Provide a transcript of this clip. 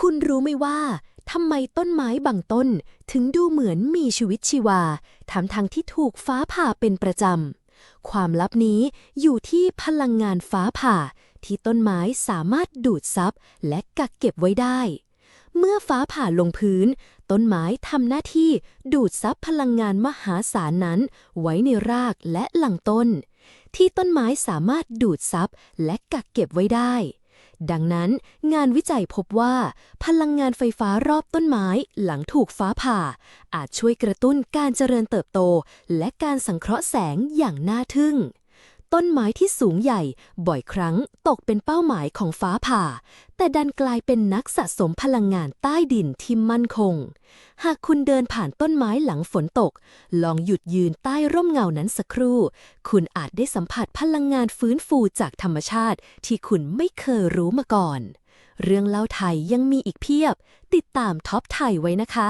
คุณรู้ไหมว่าทำไมต้นไม้บางต้นถึงดูเหมือนมีชีวิตชีวาทั้งทางที่ถูกฟ้าผ่าเป็นประจำ ความลับนี้อยู่ที่พลังงานฟ้าผ่าที่ต้นไม้สามารถดูดซับและกักเก็บไว้ได้ เมื่อฟ้าผ่าลงพื้น ต้นไม้ทำหน้าที่ดูดซับพลังงานมหาศาลนั้น ไว้ในรากและหลังต้น ที่ต้นไม้สามารถดูดซับและกักเก็บไว้ได้ ดังนั้นงานวิจัยพบว่า พลังงานไฟฟ้ารอบต้นไม้หลังถูกฟ้าผ่า อาจช่วยกระตุ้นการเจริญเติบโต และการสังเคราะห์แสงอย่างน่าทึ่ง ต้นไม้ที่สูงใหญ่ บ่อยครั้งตกเป็นเป้าหมายของฟ้าผ่า แต่ดันกลายเป็นนักสะสมพลังงานใต้ดินที่มั่นคง หากคุณเดินผ่านต้นไม้หลังฝนตก ลองหยุดยืนใต้ร่มเงานั้นสักครู่ คุณอาจได้สัมผัสพลังงานฟื้นฟูจากธรรมชาติที่คุณไม่เคยรู้มาก่อน เรื่องเล่าไทยยังมีอีกเพียบ ติดตามท็อปไทยไว้นะคะ